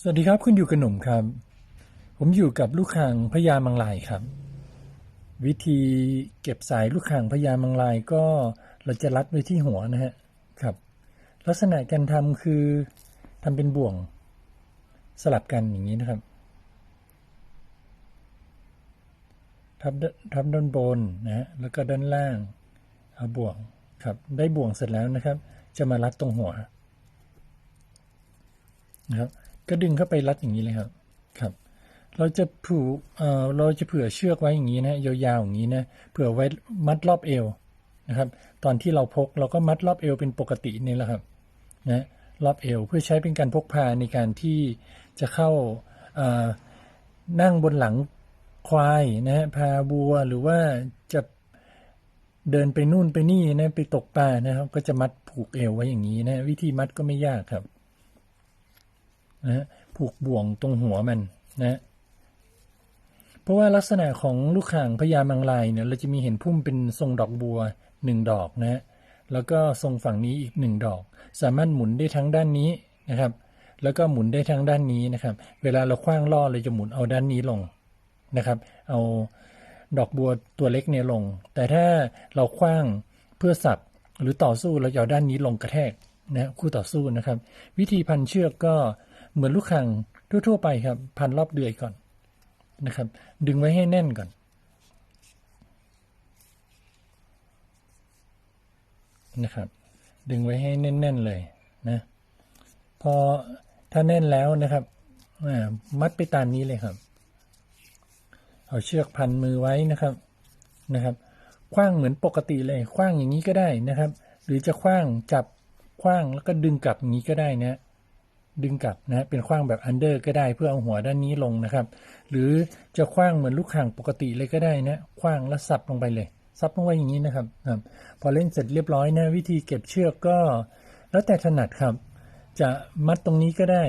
สวัสดีครับคุณอยู่กับหนุ่มครับ ผมอยู่กับลูกข่างพญามังลายครับ วิธีเก็บสายลูกข่างพญามังลายก็เราจะรัดไว้ที่หัวนะฮะครับ ลักษณะการทำคือทำเป็นบ่วงสลับกันอย่างนี้นะครับ ทับทับด้านบนนะฮะแล้วก็ด้านล่างเอาบ่วงครับได้บ่วงเสร็จแล้วนะครับ จะมารัดตรงหัวนะครับ ก็ดึงเข้าไปรัดอย่างนี้เลยครับครับ เราจะผูกเอ่อเราจะเผื่อเชือกไว้อย่างนี้นะยาวๆอย่างนี้นะเผื่อไว้มัดรอบเอวนะครับ ตอนที่เราพกเราก็มัดรอบเอวเป็นปกตินี่แหละครับนะรอบเอวเพื่อใช้เป็นการพกพาในการที่จะเข้าอ่อนั่งบนหลังควายนะฮะพาบัวหรือว่าจะเดินไปนู่นไปนี่นะไปตกปลานะครับ ก็จะมัดผูกเอวไว้อย่างนี้นะ วิธีมัดก็ไม่ยากครับ นะผูกบ่วงตรงหัวมันนะเพราะว่าลักษณะของลูกข่างพญามังลายเนี่ยเราจะมีเห็นพุ่มเป็นทรงดอกบัวหนึ่งดอกนะฮะแล้วก็ทรงฝั่งนี้อีกหนึ่งดอก สามารถหมุนได้ทั้งด้านนี้นะครับ แล้วก็หมุนได้ทั้งด้านนี้นะครับ เวลาเราคว้างล่อเราจะหมุนเอาด้านนี้ลงนะครับ เอาดอกบัวตัวเล็กเนี่ยลง แต่ถ้าเราคว้างเพื่อสับหรือต่อสู้เราจะเอาด้านนี้ลงกระแทกนะคู่ต่อสู้นะครับ วิธีพันเชือกก็ เหมือนลูกข่างทั่ว ๆ ไปครับ พันรอบเดือยก่อนนะครับ ดึงไว้ให้แน่นก่อน นะครับ ดึงไว้ให้แน่น ๆ เลยนะพอถ้าแน่นแล้วนะครับมัดไปตามนี้เลยครับ เอาเชือกพันมือไว้นะครับนะครับคว้างเหมือนปกติเลยคว้างอย่างนี้ก็ได้นะครับ หรือจะคว้างจับคว้างแล้วก็ดึงกลับอย่างนี้ก็ได้นะ ดึงกลับนะเป็นคว้างแบบอันเดอร์ก็ได้เพื่อเอาหัวด้านนี้ลงนะครับ หรือจะคว้างเหมือนลูกข่างปกติเลยก็ได้นะคว้างแล้วสับลงไปเลยซับลงไปอย่างนี้นะครับครับ พอเล่นเสร็จเรียบร้อยนะวิธีเก็บเชือกก็ แล้วแต่ถนัดครับ จะมัดตรงนี้ก็ได้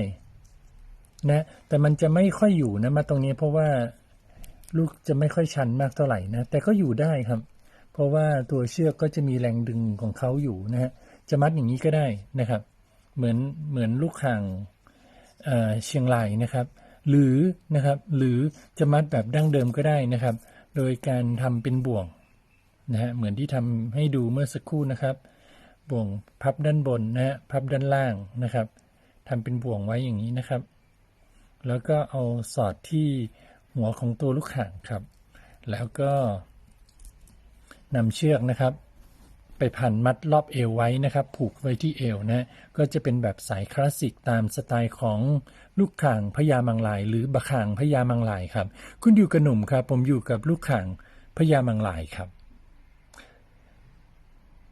นะ แต่มันจะไม่ค่อยอยู่นะมัดตรงนี้เพราะว่าลูกจะไม่ค่อยชันมากเท่าไหร่นะแต่ก็อยู่ได้ครับ เพราะว่าตัวเชือกก็จะมีแรงดึงของเขาอยู่นะฮะจะมัดอย่างนี้ก็ได้นะครับ เหมือนเหมือนลูกข่างเชียงรายนะครับ หรือนะครับหรือจะมัดแบบดั้งเดิมก็ได้นะครับ โดยการทำเป็นบ่วงนะฮะเหมือนที่ทำให้ดูเมื่อสักครู่นะครับ บ่วงพับด้านบนนะฮะพับด้านล่างนะครับทำเป็นบ่วงไว้อย่างนี้นะครับ แล้วก็เอาสอดที่หัวของตัวลูกข่างครับ แล้วก็นำเชือกนะครับ ไปพันมัดรอบเอวไว้นะครับ ผูกไว้ที่เอวนะ ก็จะเป็นแบบสายคลาสสิกตามสไตล์ของลูกข่างพญามังลาย หรือบะข่างพญามังลายครับ คุณอยู่กับหนุ่มครับ ผมอยู่กับลูกข่างพญามังลายครับ